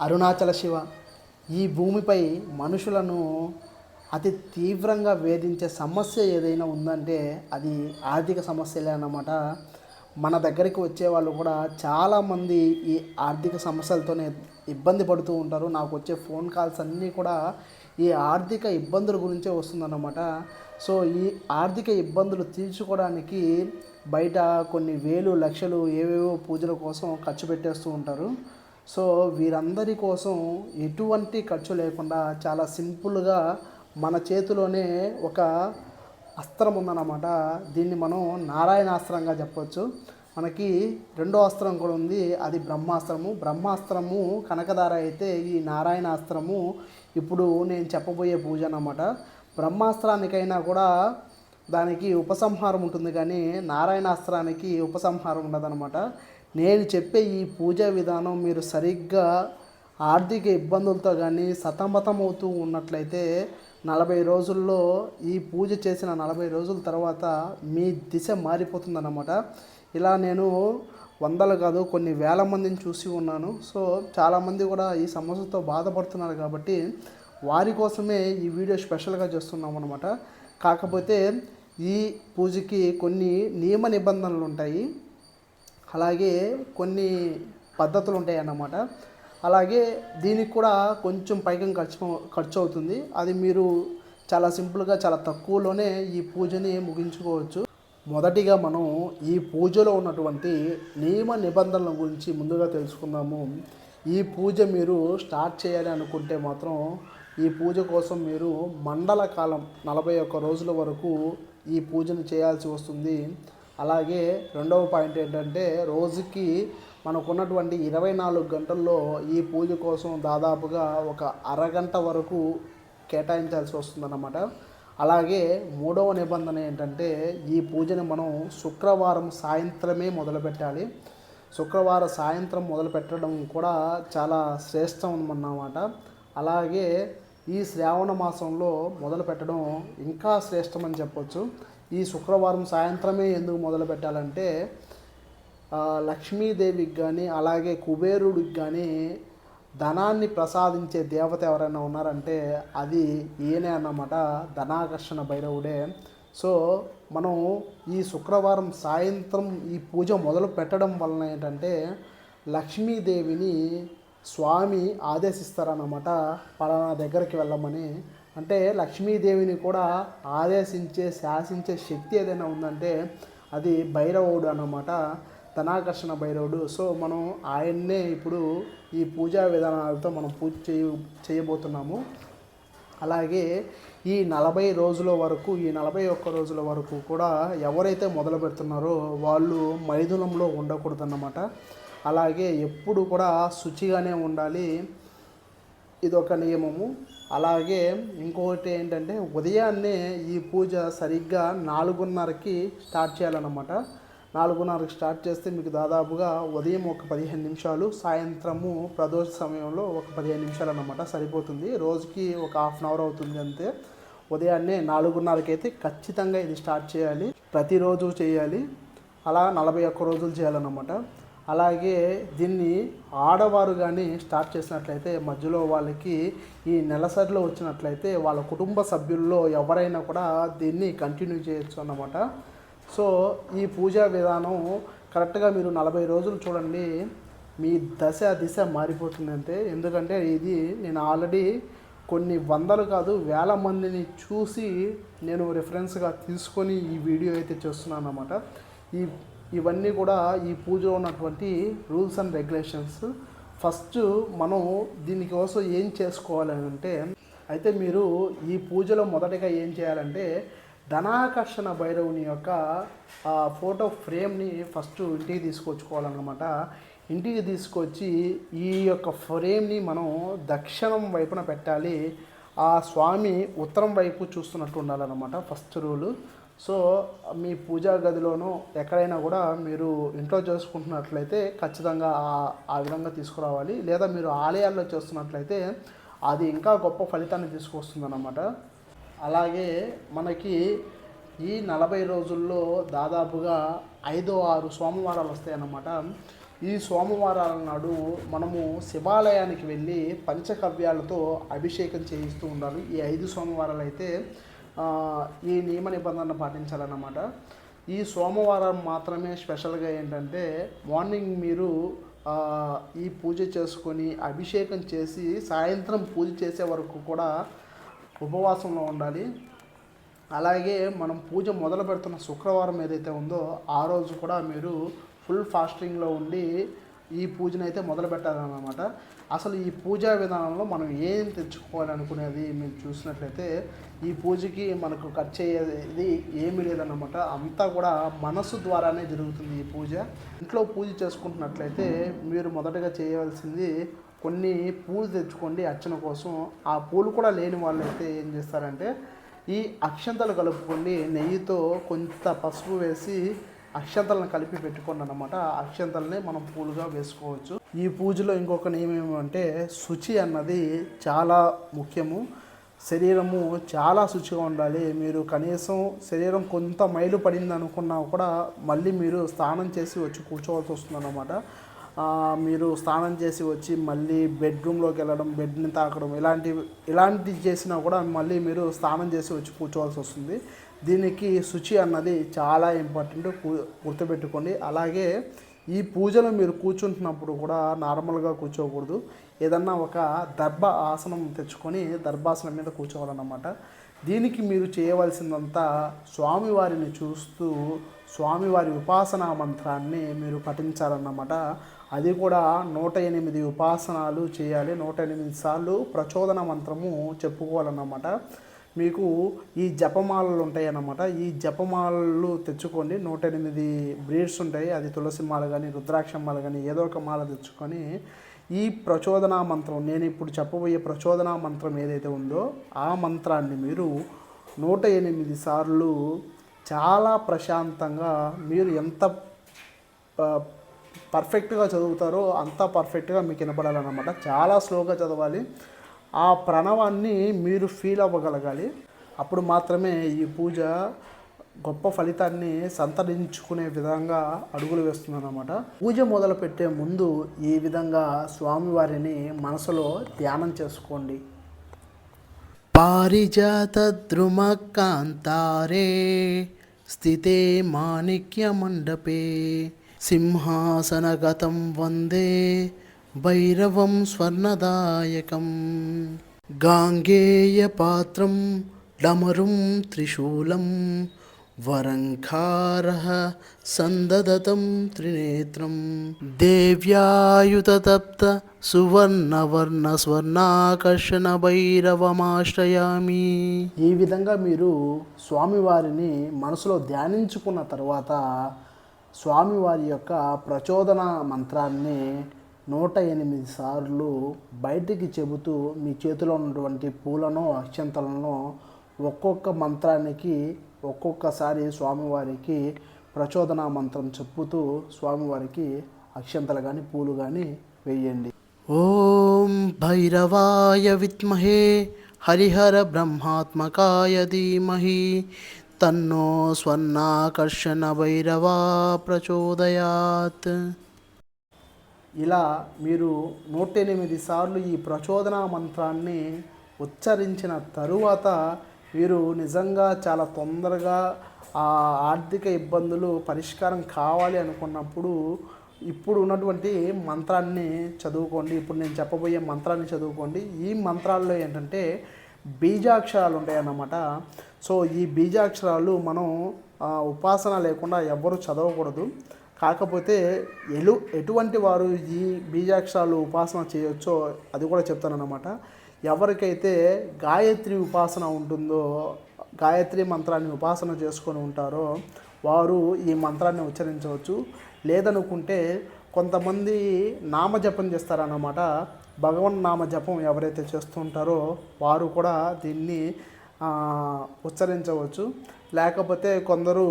అరుణాచల శివ ఈ భూమిపై మనుషులను అతి తీవ్రంగా వేధించే సమస్య ఏదైనా ఉందంటే అది ఆర్థిక సమస్యలే అన్నమాట. మన దగ్గరికి వచ్చే వాళ్ళు కూడా చాలామంది ఈ ఆర్థిక సమస్యలతోనే ఇబ్బంది పడుతూ ఉంటారు. నాకు వచ్చే ఫోన్ కాల్స్ అన్నీ కూడా ఈ ఆర్థిక ఇబ్బందుల గురించే వస్తుందన్నమాట. సో ఈ ఆర్థిక ఇబ్బందులు తీర్చుకోవడానికి బయట కొన్ని వేలు లక్షలు ఏవేవో పూజల కోసం ఖర్చు పెట్టేస్తూ ఉంటారు. సో వీరందరి కోసం ఎటువంటి ఖర్చు లేకుండా చాలా సింపుల్గా మన చేతిలోనే ఒక అస్త్రం ఉందన్నమాట. దీన్ని మనం నారాయణాస్త్రంగా చెప్పవచ్చు మనకి రెండో అస్త్రం కూడా ఉంది. అది బ్రహ్మాస్త్రము. బ్రహ్మాస్త్రము కనకధార అయితే ఈ నారాయణాస్త్రము ఇప్పుడు నేను చెప్పబోయే పూజ అన్నమాట. బ్రహ్మాస్త్రానికైనా కూడా దానికి ఉపసంహారం ఉంటుంది కానీ నారాయణాస్త్రానికి ఉపసంహారం ఉండదన్నమాట. నేను చెప్పే ఈ పూజా విధానం మీరు సరిగ్గా ఆర్థిక ఇబ్బందులతో కానీ సతమతమవుతూ ఉన్నట్లయితే నలభై రోజుల్లో ఈ పూజ చేసిన నలభై రోజుల తర్వాత మీ దిశ మారిపోతుందన్నమాట. ఇలా నేను వందలు కాదు కొన్ని వేల మందిని చూసి ఉన్నాను. సో చాలామంది కూడా ఈ సమస్యతో బాధపడుతున్నారు కాబట్టి వారి కోసమే ఈ వీడియో స్పెషల్గా చేస్తున్నాం అనమాట కాకపోతే ఈ పూజకి కొన్ని నియమ నిబంధనలు ఉంటాయి. అలాగే కొన్ని పద్ధతులు ఉంటాయి అన్నమాట అలాగే దీనికి కూడా కొంచెం పైకం ఖర్చు ఖర్చు అవుతుంది అది మీరు చాలా సింపుల్గా చాలా తక్కువలోనే ఈ పూజని ముగించుకోవచ్చు. మొదటిగా మనం ఈ పూజలో ఉన్నటువంటి నియమ నిబంధనల గురించి ముందుగా తెలుసుకుందాము. ఈ పూజ మీరు స్టార్ట్ చేయాలి అనుకుంటే మాత్రం ఈ పూజ కోసం మీరు మండల కాలం నలభై ఒక్క రోజుల వరకు ఈ పూజను చేయాల్సి వస్తుంది. అలాగే రెండవ పాయింట్ ఏంటంటే రోజుకి మనకున్నటువంటి ఇరవై నాలుగు గంటల్లో ఈ పూజ కోసం దాదాపుగా ఒక అరగంట వరకు కేటాయించాల్సి వస్తుందన్నమాట. అలాగే మూడవ నిబంధన ఏంటంటే ఈ పూజని మనం శుక్రవారం సాయంత్రమే మొదలుపెట్టాలి. శుక్రవారం సాయంత్రం మొదలు పెట్టడం కూడా చాలా శ్రేష్టం అన్నమాట అలాగే ఈ శ్రావణ మాసంలో మొదలు పెట్టడం ఇంకా శ్రేష్టమని చెప్పొచ్చు. ఈ శుక్రవారం సాయంత్రమే ఎందుకు మొదలు పెట్టాలంటే లక్ష్మీదేవికి కానీ అలాగే కుబేరుడికి కానీ ధనాన్ని ప్రసాదించే దేవత ఎవరైనా ఉన్నారంటే అది ఈయనే అన్నమాట ధనాకర్షణ భైరవుడే. సో మనం ఈ శుక్రవారం సాయంత్రం ఈ పూజ మొదలు పెట్టడం వలన ఏంటంటే లక్ష్మీదేవిని స్వామి ఆదేశిస్తారన్నమాట. పలానా దగ్గరికి వెళ్ళమని అంటే లక్ష్మీదేవిని కూడా ఆదేశించే శాసించే శక్తి ఏదైనా ఉందంటే అది భైరవుడు అన్నమాట. ధనాకర్షణ భైరవుడు. సో మనం ఆయన్నే ఇప్పుడు ఈ పూజా విధానాలతో మనం పూజ చేయ చేయబోతున్నాము. అలాగే ఈ నలభై రోజుల వరకు ఈ నలభై ఒక్క రోజుల వరకు కూడా ఎవరైతే మొదలు పెడుతున్నారో వాళ్ళు మైథునంలో ఉండకూడదన్నమాట. అలాగే ఎప్పుడు కూడా శుచిగానే ఉండాలి. ఇది ఒక నియమము. అలాగే ఇంకొకటి ఏంటంటే ఉదయాన్నే ఈ పూజ సరిగ్గా నాలుగున్నరకి స్టార్ట్ చేయాలన్నమాట. నాలుగున్నరకి స్టార్ట్ చేస్తే మీకు దాదాపుగా ఉదయం ఒక పదిహేను నిమిషాలు సాయంత్రము ప్రదోష సమయంలో ఒక పదిహేను నిమిషాలు అన్నమాట సరిపోతుంది. రోజుకి ఒక హాఫ్ అన్ అవర్ అవుతుంది అంతే. ఉదయాన్నే నాలుగున్నరకి అయితే ఖచ్చితంగా ఇది స్టార్ట్ చేయాలి. ప్రతిరోజు చేయాలి. అలా నలభై ఒక్క రోజులు చేయాలన్నమాట. అలాగే దీన్ని ఆడవారు కానీ స్టార్ట్ చేసినట్లయితే మధ్యలో వాళ్ళకి ఈ నెలసరిలో వచ్చినట్లయితే వాళ్ళ కుటుంబ సభ్యుల్లో ఎవరైనా కూడా దీన్ని కంటిన్యూ చేయొచ్చు అన్నమాట. సో ఈ పూజా విధానం కరెక్ట్గా మీరు నలభై రోజులు చూడండి మీ దశ దిశ మారిపోతుందంటే ఎందుకంటే ఇది నేను ఆల్రెడీ కొన్ని వందలు కాదు వేల మందిని చూసి నేను రిఫరెన్స్గా తీసుకొని ఈ వీడియో అయితే చేస్తున్నాను అన్నమాట ఈ ఇవన్నీ కూడా ఈ పూజలో ఉన్నటువంటి రూల్స్ అండ్ రెగ్యులేషన్స్. ఫస్ట్ మనం దీనికోసం ఏం చేసుకోవాలని అంటే అయితే మీరు ఈ పూజలో మొదటగా ఏం చేయాలంటే ధనాకర్షణ భైరవుని యొక్క ఆ ఫోటో ఫ్రేమ్ని ఫస్ట్ ఇంటికి తీసుకొచ్చుకోవాలన్నమాట. ఇంటికి తీసుకొచ్చి ఈ యొక్క ఫ్రేమ్ని మనం దక్షిణం వైపున పెట్టాలి. ఆ స్వామి ఉత్తరం వైపు చూస్తున్నట్టు ఉండాలన్నమాట ఫస్ట్ రూలు. సో మీ పూజా గదిలోనూ ఎక్కడైనా కూడా మీరు ఇంట్లో చేసుకుంటున్నట్లయితే ఖచ్చితంగా ఆ- విధంగా తీసుకురావాలి. లేదా మీరు ఆలయాల్లో చేస్తున్నట్లయితే అది ఇంకా గొప్ప ఫలితాన్ని తీసుకొస్తుందన్నమాట. అలాగే మనకి ఈ నలభై రోజుల్లో దాదాపుగా ఐదో ఆరు సోమవారాలు వస్తాయన్నమాట. ఈ సోమవారాల నాడు మనము శివాలయానికి వెళ్ళి పంచకవ్యాలతో అభిషేకం చేయిస్తూ ఉండాలి. ఈ ఐదు సోమవారాలు అయితే ఈ నియమ నిబంధనలు పాటించాలన్నమాట. ఈ సోమవారం మాత్రమే స్పెషల్గా ఏంటంటే మార్నింగ్ మీరు ఈ పూజ చేసుకొని అభిషేకం చేసి సాయంత్రం పూజ చేసే వరకు కూడా ఉపవాసంలో ఉండాలి. అలాగే మనం పూజ మొదలు పెడుతున్న శుక్రవారం ఏదైతే ఉందో ఆ రోజు కూడా మీరు ఫుల్ ఫాస్టింగ్లో ఉండి ఈ పూజను అయితే మొదలు పెట్టాలన్నమాట. అసలు ఈ పూజా విధానంలో మనం ఏం తెచ్చుకోవాలనుకునేది మీరు చూసినట్లయితే ఈ పూజకి మనకు ఖర్చు అయ్యేది ఏమీ లేదన్నమాట. అంతా కూడా మనసు ద్వారానే జరుగుతుంది ఈ పూజ. ఇంట్లో పూజ చేసుకుంటున్నట్లయితే మీరు మొదటగా చేయవలసింది కొన్ని పూలు తెచ్చుకోండి అర్చన కోసం. ఆ పూలు కూడా లేని వాళ్ళు అయితే ఏం చేస్తారంటే ఈ అక్షంతలు కలుపుకొని నెయ్యితో కొంత పసుపు వేసి అక్షంతలను కలిపి పెట్టుకోండి అనమాట అక్షంతలనే మనం పూలుగా వేసుకోవచ్చు. ఈ పూజలో ఇంకొక నియమం ఏమంటే శుచి అన్నది చాలా ముఖ్యము. శరీరము చాలా శుచిగా ఉండాలి. మీరు కనీసం శరీరం కొంత మైలు పడింది అనుకున్నా కూడా మళ్ళీ మీరు స్నానం చేసి వచ్చి కూర్చోవాల్సి వస్తుందన్నమాట. మీరు స్నానం చేసి వచ్చి మళ్ళీ బెడ్రూమ్లోకి వెళ్ళడం బెడ్ని తాకడం ఇలాంటివి ఇలాంటివి చేసినా కూడా మళ్ళీ మీరు స్నానం చేసి వచ్చి కూర్చోవాల్సి వస్తుంది. దీనికి శుచి అన్నది చాలా ఇంపార్టెంట్ గుర్తుపెట్టుకోండి. అలాగే ఈ పూజలో మీరు కూర్చుంటున్నప్పుడు కూడా నార్మల్గా కూర్చోకూడదు. ఏదన్నా ఒక దర్భ ఆసనం తెచ్చుకొని దర్భాసనం మీద కూర్చోవాలన్నమాట. దీనికి మీరు చేయవలసిందంతా స్వామివారిని చూస్తూ స్వామివారి ఉపాసనా మంత్రాన్ని మీరు పఠించాలన్నమాట. అది కూడా నూట ఎనిమిది ఉపాసనాలు చేయాలి. నూట ఎనిమిది సార్లు ప్రచోదన మంత్రము చెప్పుకోవాలన్నమాట. మీకు ఈ జపమాలలు ఉంటాయి అన్నమాట ఈ జపమాలలు తెచ్చుకోండి. నూట ఎనిమిది బ్రీడ్స్ ఉంటాయి. అది తులసి మాల కానీ రుద్రాక్ష మాల కానీ ఏదో ఒక మాల తెచ్చుకొని ఈ ప్రచోదనా మంత్రం నేను ఇప్పుడు చెప్పబోయే ప్రచోదనా మంత్రం ఏదైతే ఉందో ఆ మంత్రాన్ని మీరు నూట ఎనిమిది సార్లు చాలా ప్రశాంతంగా మీరు ఎంత పర్ఫెక్ట్గా చదువుతారో అంత పర్ఫెక్ట్గా మీకు వినపడాలన్నమాట. చాలా స్లోగా చదవాలి. ఆ ప్రణవాన్ని మీరు ఫీల్ అవ్వగలగాలి. అప్పుడు మాత్రమే ఈ పూజ గొప్ప ఫలితాన్ని సంతరించుకునే విధంగా అడుగులు వేస్తుందన్నమాట. పూజ మొదలుపెట్టే ముందు ఈ విధంగా స్వామివారిని మనసులో ధ్యానం చేసుకోండి. పారిజాతద్రుమకాంతారే స్థితే మాణిక్యమండపే సింహాసనగతం వందే భైరవం స్వర్ణదాయకం. గాంగేయపాత్రం డమరుం త్రిశూలం. వరంకారः సందదతం త్రినేత్రం. దేవ్యాయుతప్త సువర్ణవర్ణ స్వర్ణాకర్షణ భైరవమాశ్రయామి. ఈ విధంగా మీరు స్వామివారిని మనసులో ధ్యానించుకున్న తర్వాత స్వామివారి యొక్క ప్రచోదన మంత్రాన్ని నూట ఎనిమిది సార్లు బయటికి చెబుతూ మీ చేతిలో ఉన్నటువంటి పూలను అక్షంతలను ఒక్కొక్క మంత్రానికి ఒక్కొక్కసారి స్వామివారికి ప్రచోదన మంత్రం చెప్పుతూ స్వామివారికి అక్షంతలు కానీ పూలు కానీ వేయండి. ఓం భైరవాయ విద్మహే హరిహర బ్రహ్మాత్మకాయ ధీమహి తన్నో స్వర్ణాకర్షణ భైరవా ప్రచోదయాత్. ఇలా మీరు నూట ఎనిమిది సార్లు ఈ ప్రచోదన మంత్రాన్ని ఉచ్చరించిన తరువాత మీరు నిజంగా చాలా తొందరగా ఆ ఆర్థిక ఇబ్బందులు పరిష్కారం కావాలి అనుకున్నప్పుడు ఇప్పుడు ఉన్నటువంటి మంత్రాన్ని చదువుకోండి. ఇప్పుడు నేను చెప్పబోయే మంత్రాన్ని చదువుకోండి. ఈ మంత్రాల్లో ఏంటంటే బీజాక్షరాలు ఉంటాయన్నమాట. సో ఈ బీజాక్షరాలు మనం ఉపాసన లేకుండా ఎవ్వరూ చదవకూడదు. కాకపోతే ఎలు ఎటువంటి వారు ఈ బీజాక్షరాలు ఉపాసన చేయొచ్చో అది కూడా చెప్తానన్నమాట. ఎవరికైతే గాయత్రి ఉపాసన ఉంటుందో గాయత్రి మంత్రాన్ని ఉపాసన చేసుకొని ఉంటారో వారు ఈ మంత్రాన్ని ఉచ్చరించవచ్చు. లేదనుకుంటే కొంతమంది నామజపం చేస్తారన్నమాట. భగవన్ నామ జపం ఎవరైతే చేస్తుంటారో వారు కూడా దీన్ని ఉచ్చరించవచ్చు. లేకపోతే కొందరు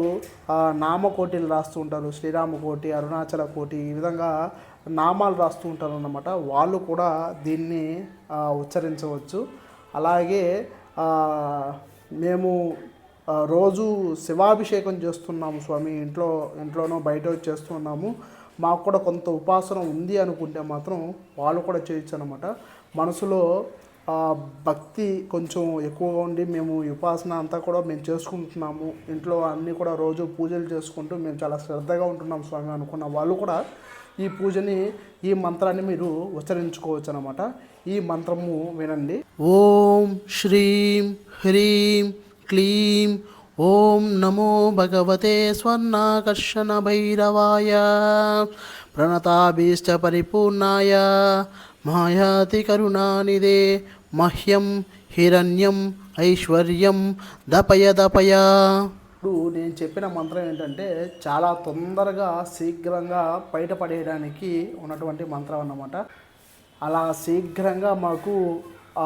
నామకోటిలు రాస్తూ ఉంటారు. శ్రీరామకోటి అరుణాచల కోటి ఈ విధంగా నామాలు రాస్తూ ఉంటారు అన్నమాట వాళ్ళు కూడా దీన్ని ఉచ్చరించవచ్చు. అలాగే మేము రోజు శివాభిషేకం చేస్తున్నాము స్వామి. ఇంట్లో ఇంట్లోనో బయట చేస్తున్నాము మాకు కూడా కొంత ఉపాసన ఉంది అనుకుంటే మాత్రం వాళ్ళు కూడా చేయొచ్చు అనమాట మనసులో భక్తి కొంచెం ఎక్కువగా ఉండి మేము ఉపాసన అంతా కూడా మేము చేసుకుంటున్నాము. ఇంట్లో అన్నీ కూడా రోజు పూజలు చేసుకుంటూ మేము చాలా శ్రద్ధగా ఉంటున్నాం స్వామి అనుకున్న వాళ్ళు కూడా ఈ పూజని ఈ మంత్రాన్ని మీరు ఉచ్చరించుకోవచ్చు అనమాట ఈ మంత్రము వినండి. ఓం శ్రీం హ్రీం క్లీం ఓం నమో భగవతే స్వర్ణాకర్షణ భైరవాయ ప్రణతాభీష్ట పరిపూర్ణాయ మాయాతి కరుణానిదే మహ్యం హిరణ్యం ఐశ్వర్యం దపయ దపయ. ఇప్పుడు నేను చెప్పిన మంత్రం ఏంటంటే చాలా తొందరగా శీఘ్రంగా బయటపడేయడానికి ఉన్నటువంటి మంత్రం అన్నమాట. అలా శీఘ్రంగా మాకు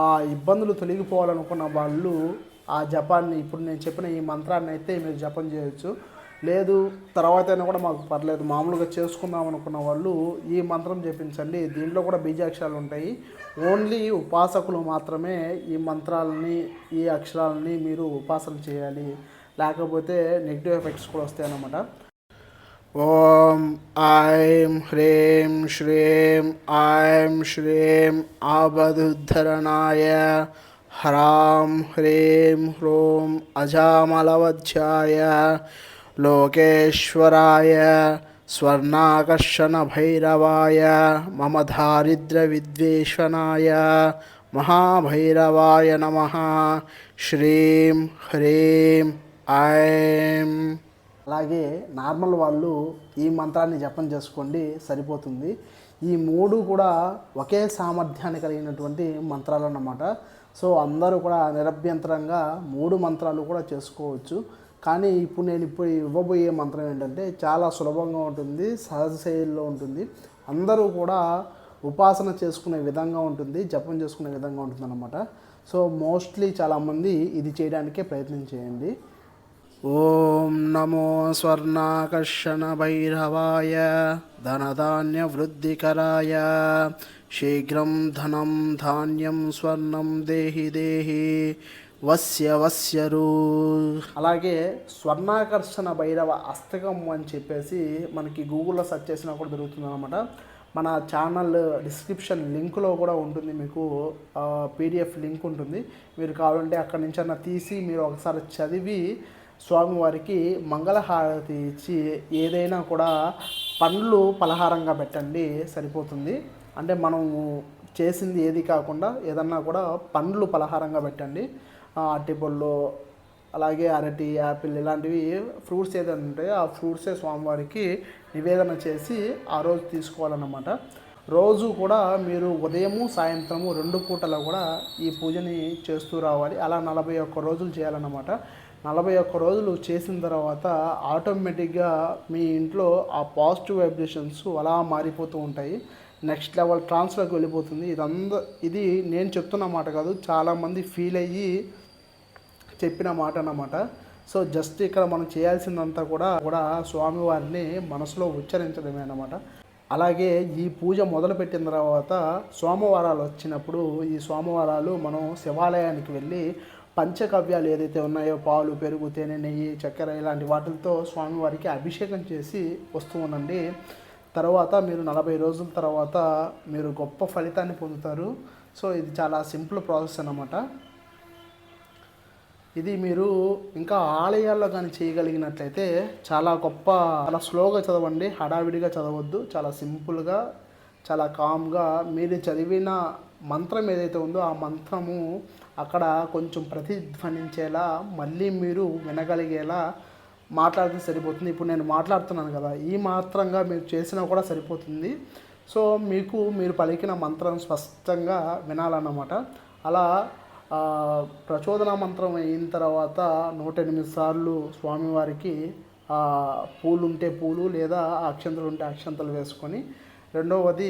ఆ ఇబ్బందులు తొలగిపోవాలనుకున్న వాళ్ళు ఆ జపాన్ని ఇప్పుడు నేను చెప్పిన ఈ మంత్రాన్ని అయితే మీరు జపం చేయొచ్చు. లేదు తర్వాత అయినా కూడా మాకు పర్లేదు. మామూలుగా చేసుకుందాం అనుకున్న వాళ్ళు ఈ మంత్రం జపించండి. దీంట్లో కూడా బీజాక్షరాలు ఉంటాయి. ఓన్లీ ఉపాసకులు మాత్రమే ఈ మంత్రాలని ఈ అక్షరాలని మీరు ఉపాసన చేయాలి. లేకపోతే నెగిటివ్ ఎఫెక్ట్స్ కూడా వస్తాయి అన్నమాట. ఓం ఐం హ్రీం శ్రీం ఐం శ్రీం ఆబదుద్ధరణాయ హ్రాం హ్రీం హ్రోం అజామలవధ్యాయ లోకేశ్వరాయ స్వర్ణాకర్షణ భైరవాయ మమ దారిద్ర్య విద్వేషనాయ మహాభైరవాయ నమ శ్రీం హ్రీం ఐం అలాగే నార్మల్ వాళ్ళు ఈ మంత్రాన్ని జపం చేసుకోండి సరిపోతుంది. ఈ మూడు కూడా ఒకే సామర్థ్యాన్ని కలిగినటువంటి మంత్రాలు అన్నమాట సో అందరూ కూడా నిరభ్యంతరంగా మూడు మంత్రాలు కూడా చేసుకోవచ్చు. కానీ ఇప్పుడు నేను ఇప్పుడు ఇవ్వబోయే మంత్రం ఏంటంటే చాలా సులభంగా ఉంటుంది సహజ శైలిలో ఉంటుంది. అందరూ కూడా ఉపాసన చేసుకునే విధంగా ఉంటుంది జపం చేసుకునే విధంగా ఉంటుంది అనమాట సో మోస్ట్లీ చాలామంది ఇది చేయడానికే ప్రయత్నం చేయండి. ఓం నమో స్వర్ణాకర్షణ భైరవాయ ధనధాన్య వృద్ధికరాయ. శీఘ్రం ధనం ధాన్యం స్వర్ణం దేహి దేహి. వస్య వస్యరు అలాగే స్వర్ణాకర్షణ భైరవ అస్తకం అని చెప్పేసి మనకి గూగుల్లో సెర్చ్ చేసినా కూడా దొరుకుతుంది అనమాట మన ఛానల్ డిస్క్రిప్షన్ లింక్లో కూడా ఉంటుంది మీకు పీడిఎఫ్ లింక్ ఉంటుంది. మీరు కావాలంటే అక్కడి నుంచి అన్న తీసి మీరు ఒకసారి చదివి స్వామివారికి మంగళహారతి ఇచ్చి ఏదైనా కూడా పండ్లు పలహారంగా పెట్టండి సరిపోతుంది. అంటే మనము చేసింది ఏది కాకుండా ఏదన్నా కూడా పండ్లు పలహారంగా పెట్టండి. అరటిపళ్ళు అలాగే అరటి యాపిల్ ఇలాంటివి ఫ్రూట్స్ ఏదైనా ఉంటాయో ఆ ఫ్రూట్సే స్వామివారికి నివేదన చేసి ఆ రోజు తీసుకోవాలన్నమాట. రోజు కూడా మీరు ఉదయము సాయంత్రము రెండు పూటలా కూడా ఈ పూజని చేస్తూ రావాలి. అలా నలభై ఒక్క రోజులు చేయాలన్నమాట. నలభై ఒక్క రోజులు చేసిన తర్వాత ఆటోమేటిక్గా మీ ఇంట్లో ఆ పాజిటివ్ వైబ్రేషన్స్ అలా మారిపోతూ ఉంటాయి. నెక్స్ట్ లెవెల్ ట్రాన్స్లోకి వెళ్ళిపోతుంది. ఇదంతా ఇది నేను చెప్తున్న మాట కాదు. చాలామంది ఫీల్ అయ్యి చెప్పిన మాట అన్నమాట. సో జస్ట్ ఇక్కడ మనం చేయాల్సిందంతా కూడా కూడా స్వామివారిని మనసులో ఉచ్చరించడమే అన్నమాట. అలాగే ఈ పూజ మొదలుపెట్టిన తర్వాత సోమవారాలు వచ్చినప్పుడు ఈ సోమవారాలు మనం శివాలయానికి వెళ్ళి పంచకవ్యాలు ఏదైతే ఉన్నాయో పాలు పెరుగు తేనె నెయ్యి చక్కెర ఇలాంటి వాటితో స్వామివారికి అభిషేకం చేసి వస్తూ ఉండండి తర్వాత మీరు నలభై రోజుల తర్వాత మీరు గొప్ప ఫలితాన్ని పొందుతారు. సో ఇది చాలా సింపుల్ ప్రాసెస్ అన్నమాట. ఇది మీరు ఇంకా ఆలయాల్లో కానీ చేయగలిగినట్లయితే చాలా గొప్ప చాలా స్లోగా చదవండి హడావిడిగా చదవద్దు చాలా సింపుల్గా చాలా కామ్గా. మీరు చదివిన మంత్రం ఏదైతే ఉందో ఆ మంత్రము అక్కడ కొంచెం ప్రతిధ్వనించేలా మళ్ళీ మీరు వినగలిగేలా మాట్లాడితే సరిపోతుంది. ఇప్పుడు నేను మాట్లాడుతున్నాను కదా ఈ మాత్రంగా మీరు చేసినా కూడా సరిపోతుంది. సో మీకు మీరు పలికిన మంత్రం స్పష్టంగా వినాలన్నమాట. అలా ప్రచోదన మంత్రం అయిన తర్వాత నూట ఎనిమిది సార్లు స్వామివారికి పూలు ఉంటే పూలు లేదా అక్షంతలు ఉంటే అక్షంతలు వేసుకొని రెండవది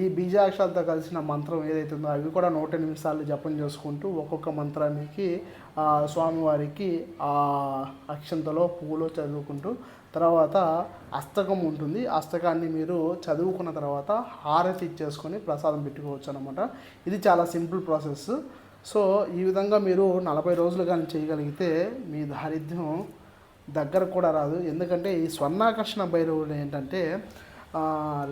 ఈ బీజాక్షరాలతో కలిసిన మంత్రం ఏదైతే ఉందో అవి కూడా నూట ఎనిమిది సార్లు జపం చేసుకుంటూ ఒక్కొక్క మంత్రానికి స్వామివారికి ఆ అక్షంతలో పువ్వులో చదువుకుంటూ తర్వాత అస్తకం ఉంటుంది. అస్తకాన్ని మీరు చదువుకున్న తర్వాత హారతి ఇచ్చేసుకొని ప్రసాదం పెట్టుకోవచ్చు అనమాట ఇది చాలా సింపుల్ ప్రాసెస్. సో ఈ విధంగా మీరు నలభై రోజులు కానీ చేయగలిగితే మీ దారిద్ర్యం దగ్గర కూడా రాదు. ఎందుకంటే ఈ స్వర్ణాకర్షణ భైరవుడు ఏంటంటే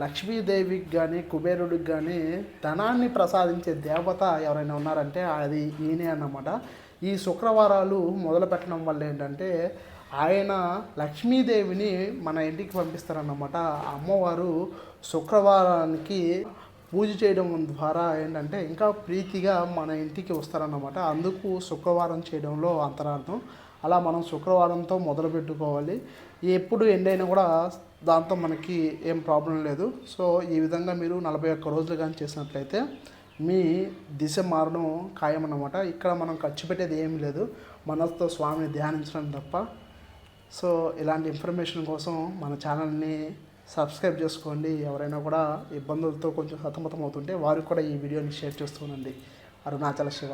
లక్ష్మీదేవికి కానీ కుబేరుడికి కానీ ధనాన్ని ప్రసాదించే దేవత ఎవరైనా ఉన్నారంటే అది ఈయనే అన్నమాట. ఈ శుక్రవారాలు మొదలు పెట్టడం వల్ల ఏంటంటే ఆయన లక్ష్మీదేవిని మన ఇంటికి పంపిస్తారన్నమాట. అమ్మవారు శుక్రవారానికి పూజ చేయడం ద్వారా ఏంటంటే ఇంకా ప్రీతిగా మన ఇంటికి వస్తారన్నమాట. అందుకు శుక్రవారం చేయడంలో అంతరార్థం. అలా మనం శుక్రవారంతో మొదలు పెట్టుకోవాలి. ఎప్పుడు ఎండ్ అయినా కూడా దాంతో మనకి ఏం ప్రాబ్లం లేదు. సో ఈ విధంగా మీరు నలభై ఒక్క రోజులు కానీ చేసినట్లయితే మీ దిశ మారడం ఖాయం అన్నమాట ఇక్కడ మనం ఖర్చు పెట్టేది ఏమీ లేదు. మనసుతో స్వామిని ధ్యానించడం తప్ప. సో ఇలాంటి ఇన్ఫర్మేషన్ కోసం మన ఛానల్ని సబ్స్క్రైబ్ చేసుకోండి. ఎవరైనా కూడా ఇబ్బందులతో కొంచెం సతమతం అవుతుంటే వారికి కూడా ఈ వీడియోని షేర్ చేస్తూ ఉండండి. అరుణాచల శివ.